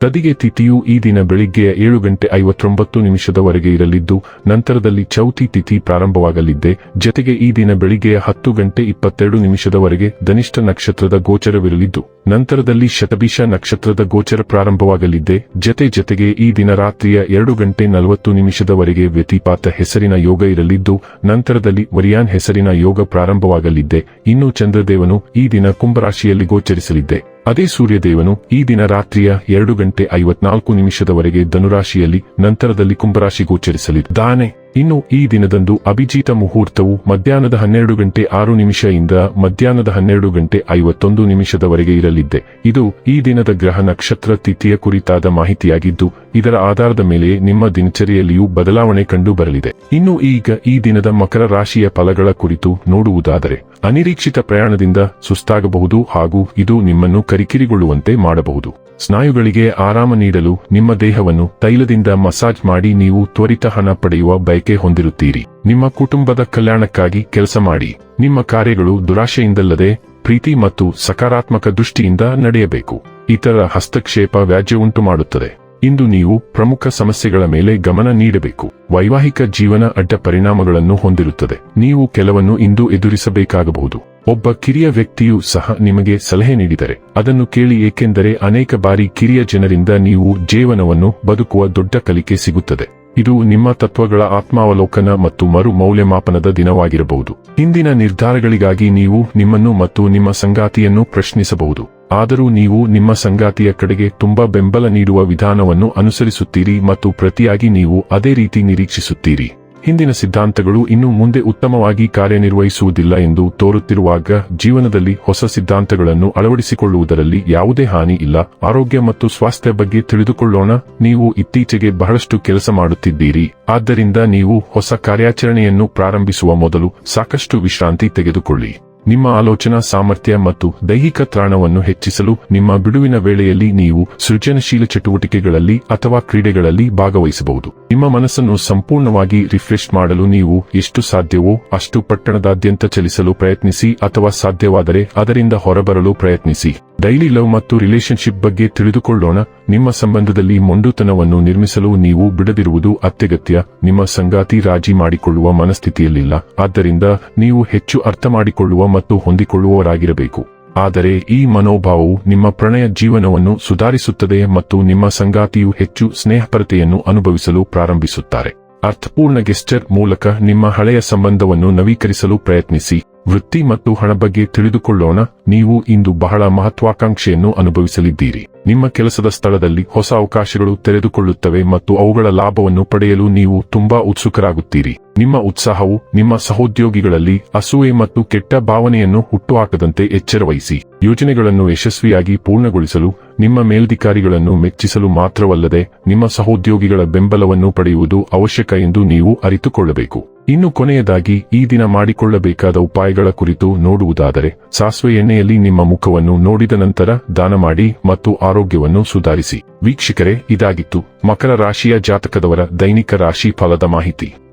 ತದಿಗೆ ತಿಥಿಯು ಈ ದಿನ ಬೆಳಿಗ್ಗೆಯ ಏಳು ಗಂಟೆ ಐವತ್ತೊಂಬತ್ತು ನಿಮಿಷದವರೆಗೆ ಇರಲಿದ್ದು, ನಂತರದಲ್ಲಿ ಚೌತಿ ತಿಥಿ ಪ್ರಾರಂಭವಾಗಲಿದ್ದೆ. ಜತೆಗೆ ಈ ದಿನ ಬೆಳಿಗ್ಗೆಯ ಹತ್ತು ಗಂಟೆ ಇಪ್ಪತ್ತೆರಡು ನಿಮಿಷದವರೆಗೆ ಧನಿಷ್ಠ ನಕ್ಷತ್ರದ ಗೋಚರವಿರಲಿದ್ದು, ನಂತರದಲ್ಲಿ ಶತಭಿಷ ನಕ್ಷತ್ರದ ಗೋಚರ ಪ್ರಾರಂಭವಾಗಲಿದ್ದೆ. ಜತೆ ಜತೆಗೆ ಈ ದಿನ ರಾತ್ರಿಯ ಎರಡು ಗಂಟೆ ನಲವತ್ತು ನಿಮಿಷದವರೆಗೆ ವ್ಯತಿಪಾತ ಹೆಸರಿನ ಯೋಗ ಇರಲಿದ್ದು, ನಂತರದಲ್ಲಿ ವರಿಯಾನ್ ಹೆಸರಿನ ಯೋಗ ಪ್ರಾರಂಭವಾಗಲಿದ್ದೆ. ಇನ್ನು ಚಂದ್ರದೇವನು ಈ ದಿನ ಕುಂಭರಾಶಿಯಲ್ಲಿ ಗೋಚರಿಸಲಿದ್ದೆ. ಅದೇ ಸೂರ್ಯದೇವನು ಈ ದಿನ ರಾತ್ರಿಯ ಎರಡು ಗಂಟೆ ಐವತ್ನಾಲ್ಕು ನಿಮಿಷದವರೆಗೆ ಧನುರಾಶಿಯಲ್ಲಿ ನಂತರದಲ್ಲಿ ಕುಂಭರಾಶಿ ಗೋಚರಿಸಲಿದ್ದಾನೆ ಇನ್ನು ಈ ದಿನದಂದು ಅಭಿಜಿತ ಮುಹೂರ್ತವು ಮಧ್ಯಾಹ್ನದ ಹನ್ನೆರಡು ಗಂಟೆ ಆರು ನಿಮಿಷದಿಂದ ಮಧ್ಯಾಹ್ನದ ಹನ್ನೆರಡು ಗಂಟೆ ಐವತ್ತೊಂದು ನಿಮಿಷದವರೆಗೆ ಇರಲಿದ್ದೆ. ಇದು ಈ ದಿನದ ಗ್ರಹ ನಕ್ಷತ್ರ ತಿಥಿಯ ಕುರಿತಾದ ಮಾಹಿತಿಯಾಗಿದ್ದು, ಇದರ ಆಧಾರದ ಮೇಲೆ ನಿಮ್ಮ ದಿನಚರಿಯಲ್ಲಿಯೂ ಬದಲಾವಣೆ ಕಂಡು ಬರಲಿದೆ ಇನ್ನು ಈಗ ಈ ದಿನದ ಮಕರ ರಾಶಿಯ ಫಲಗಳ ಕುರಿತು ನೋಡುವುದಾದರೆ, ಅನಿರೀಕ್ಷಿತ ಪ್ರಯಾಣದಿಂದ ಸುಸ್ತಾಗಬಹುದು ಹಾಗೂ ಇದು ನಿಮ್ಮನ್ನು ಕರಿಕಿರಿಗೊಳ್ಳುವಂತೆ ಮಾಡಬಹುದು. ಸ್ನಾಯುಗಳಿಗೆ ಆರಾಮ ನೀಡಲು ನಿಮ್ಮ ದೇಹವನ್ನು ತೈಲದಿಂದ ಮಸಾಜ್ ಮಾಡಿ ನೀವು ತ್ವರಿತ ಹಣ ಪಡೆಯುವ ಬಯಕೆ ಹೊಂದಿರುತ್ತೀರಿ. ನಿಮ್ಮ ಕುಟುಂಬದ ಕಲ್ಯಾಣಕ್ಕಾಗಿ ಕೆಲಸ ಮಾಡಿ. ನಿಮ್ಮ ಕಾರ್ಯಗಳು ದುರಾಶೆಯಿಂದಲ್ಲದೆ ಪ್ರೀತಿ ಮತ್ತು ಸಕಾರಾತ್ಮಕ ದೃಷ್ಟಿಯಿಂದ ನಡೆಯಬೇಕು. ಇತರ ಹಸ್ತಕ್ಷೇಪ ವ್ಯಾಜ್ಯ ಉಂಟು ಮಾಡುತ್ತದೆ ಇಂದು ನೀವು ಪ್ರಮುಖ ಸಮಸ್ಯೆಗಳ ಮೇಲೆ ಗಮನ ನೀಡಬೇಕು. ವೈವಾಹಿಕ ಜೀವನ ಅಡ್ಡ ಪರಿಣಾಮಗಳನ್ನು ಹೊಂದಿರುತ್ತದೆ. ನೀವು ಕೆಲವನ್ನು ಇಂದು ಎದುರಿಸಬೇಕಾಗಬಹುದು. ಒಬ್ಬ ಕಿರಿಯ ವ್ಯಕ್ತಿಯು ಸಹ ನಿಮಗೆ ಸಲಹೆ ನೀಡಿದರೆ. ಅದನ್ನು ಕೇಳಿ ಏಕೆಂದರೆ ಅನೇಕ ಬಾರಿ ಕಿರಿಯ ಜನರಿಂದ ನೀವು ಜೀವನವನ್ನು ಬದುಕುವ ದೊಡ್ಡ ಕಲಿಕೆ ಸಿಗುತ್ತದೆ. ಇದು ನಿಮ್ಮ ತತ್ವಗಳ ಆತ್ಮಾವಲೋಕನ ಮತ್ತು ಮರು ಮೌಲ್ಯಮಾಪನದ ದಿನವಾಗಿರಬಹುದು. ಹಿಂದಿನ ನಿರ್ಧಾರಗಳಿಗಾಗಿ ನೀವು ನಿಮ್ಮನ್ನು ಮತ್ತು ನಿಮ್ಮ ಸಂಗಾತಿಯನ್ನು ಪ್ರಶ್ನಿಸಬಹುದು. ಆದರೂ ನೀವು ನಿಮ್ಮ ಸಂಗಾತಿಯ ಕಡೆಗೆ ತುಂಬಾ ಬೆಂಬಲ ನೀಡುವ ವಿಧಾನವನ್ನು ಅನುಸರಿಸುತ್ತೀರಿ ಮತ್ತು ಪ್ರತಿಯಾಗಿ ನೀವು ಅದೇ ರೀತಿ ನಿರೀಕ್ಷಿಸುತ್ತೀರಿ. ಹಿಂದಿನ ಸಿದ್ಧಾಂತಗಳು ಇನ್ನು ಮುಂದೆ ಉತ್ತಮವಾಗಿ ಕಾರ್ಯನಿರ್ವಹಿಸುವುದಿಲ್ಲ ಎಂದು ತೋರುತ್ತಿರುವಾಗ ಜೀವನದಲ್ಲಿ ಹೊಸ ಸಿದ್ಧಾಂತಗಳನ್ನು ಅಳವಡಿಸಿಕೊಳ್ಳುವುದರಲ್ಲಿ ಯಾವುದೇ ಹಾನಿ ಇಲ್ಲ. ಆರೋಗ್ಯ ಮತ್ತು ಸ್ವಾಸ್ಥ್ಯ ಬಗ್ಗೆ ತಿಳಿದುಕೊಳ್ಳೋಣ. ನೀವು ಇತ್ತೀಚೆಗೆ ಬಹಳಷ್ಟು ಕೆಲಸ ಮಾಡುತ್ತಿದ್ದೀರಿ. ಆದ್ದರಿಂದ ನೀವು ಹೊಸ ಕಾರ್ಯಾಚರಣೆಯನ್ನು ಪ್ರಾರಂಭಿಸುವ ಮೊದಲು ಸಾಕಷ್ಟು ವಿಶ್ರಾಂತಿ ತೆಗೆದುಕೊಳ್ಳಿ. ನಿಮ್ಮ ಆಲೋಚನಾ ಸಾಮರ್ಥ್ಯ ಮತ್ತು ದೈಹಿಕ ತ್ರಾಣವನ್ನು ಹೆಚ್ಚಿಸಲು ನಿಮ್ಮ ಬಿಡುವಿನ ವೇಳೆಯಲ್ಲಿ ನೀವು ಸೃಜನಶೀಲ ಚಟುವಟಿಕೆಗಳಲ್ಲಿ ಅಥವಾ ಕ್ರೀಡೆಗಳಲ್ಲಿ ಭಾಗವಹಿಸಬಹುದು. ನಿಮ್ಮ ಮನಸ್ಸನ್ನು ಸಂಪೂರ್ಣವಾಗಿ ರಿಫ್ರೆಶ್ ಮಾಡಲು ನೀವು ಎಷ್ಟು ಸಾಧ್ಯವೋ ಅಷ್ಟು ಪಟ್ಟಣದಾದ್ಯಂತ ಚಲಿಸಲು ಪ್ರಯತ್ನಿಸಿ ಅಥವಾ ಸಾಧ್ಯವಾದರೆ ಅದರಿಂದ ಹೊರಬರಲು ಪ್ರಯತ್ನಿಸಿ. ಡೈಲಿ ಲವ್ ಮತ್ತು ರಿಲೇಶನ್ಶಿಪ್ ಬಗ್ಗೆ ತಿಳಿದುಕೊಳ್ಳೋಣ. ನಿಮ್ಮ ಸಂಬಂಧದಲ್ಲಿ ಮೊಂಡುತನವನ್ನು ನಿರ್ಮಿಸಲು ನೀವು ಬಿಡದಿರುವುದು ಅತ್ಯಗತ್ಯ. ನಿಮ್ಮ ಸಂಗಾತಿ ರಾಜಿ ಮಾಡಿಕೊಳ್ಳುವ ಮನಸ್ಥಿತಿಯಲ್ಲಿಲ್ಲ. ಆದ್ದರಿಂದ ನೀವು ಹೆಚ್ಚು ಅರ್ಥ ಮತ್ತು ಹೊಂದಿಕೊಳ್ಳುವವರಾಗಿರಬೇಕು. ಆದರೆ ಈ ಮನೋಭಾವವು ನಿಮ್ಮ ಪ್ರಣಯ ಜೀವನವನ್ನು ಸುಧಾರಿಸುತ್ತದೆ ಮತ್ತು ನಿಮ್ಮ ಸಂಗಾತಿಯು ಹೆಚ್ಚು ಸ್ನೇಹಪರತೆಯನ್ನು ಅನುಭವಿಸಲು ಪ್ರಾರಂಭಿಸುತ್ತಾರೆ. ಅರ್ಥಪೂರ್ಣ ಗೆಸ್ಟರ್ ಮೂಲಕ ನಿಮ್ಮ ಹಳೆಯ ಸಂಬಂಧವನ್ನು ನವೀಕರಿಸಲು ಪ್ರಯತ್ನಿಸಿ. ವೃತ್ತಿ ಮತ್ತು ಹಣ ಬಗ್ಗೆ ತಿಳಿದುಕೊಳ್ಳೋಣ. ನೀವು ಇಂದು ಬಹಳ ಮಹತ್ವಾಕಾಂಕ್ಷೆಯನ್ನು ಅನುಭವಿಸಲಿದ್ದೀರಿ. ನಿಮ್ಮ ಕೆಲಸದ ಸ್ಥಳದಲ್ಲಿ ಹೊಸ ಅವಕಾಶಗಳು ತೆರೆದುಕೊಳ್ಳುತ್ತವೆ ಮತ್ತು ಅವುಗಳ ಲಾಭವನ್ನು ಪಡೆಯಲು ನೀವು ತುಂಬಾ ಉತ್ಸುಕರಾಗುತ್ತೀರಿ. ನಿಮ್ಮ ಉತ್ಸಾಹವು ನಿಮ್ಮ ಸಹೋದ್ಯೋಗಿಗಳಲ್ಲಿ ಅಸೂಯೆ ಮತ್ತು ಕೆಟ್ಟ ಭಾವನೆಯನ್ನು ಹುಟ್ಟುಹಾಕದಂತೆ ಎಚ್ಚರವಹಿಸಿ. ಯೋಜನೆಗಳನ್ನು ಯಶಸ್ವಿಯಾಗಿ ಪೂರ್ಣಗೊಳಿಸಲು, ನಿಮ್ಮ ಮೇಲ್ಧಿಕಾರಿಗಳನ್ನು ಮೆಚ್ಚಿಸಲು ಮಾತ್ರವಲ್ಲದೆ, ನಿಮ್ಮ ಸಹೋದ್ಯೋಗಿಗಳ ಬೆಂಬಲವನ್ನು ಪಡೆಯುವುದು ಅವಶ್ಯಕ ಎಂದು ನೀವು ಅರಿತುಕೊಳ್ಳಬೇಕು. ಇನ್ನು ಕೊನೆಯದಾಗಿ, ಈ ದಿನ ಮಾಡಿಕೊಳ್ಳಬೇಕಾದ ಉಪಾಯಗಳ ಕುರಿತು ನೋಡುವುದಾದರೆ, ಸಾಸಿವೆ ಎಣ್ಣೆಯಲ್ಲಿ ನಿಮ್ಮ ಮುಖವನ್ನು ನೋಡಿದ ನಂತರ ದಾನ ಮಾಡಿ ಮತ್ತು ಆರೋಗ್ಯವನ್ನು ಸುಧಾರಿಸಿ. ವೀಕ್ಷಕರೇ, ಇದಾಗಿತ್ತು ಮಕರ ರಾಶಿಯ ಜಾತಕದವರ ದೈನಿಕ ರಾಶಿ ಫಲದ ಮಾಹಿತಿ.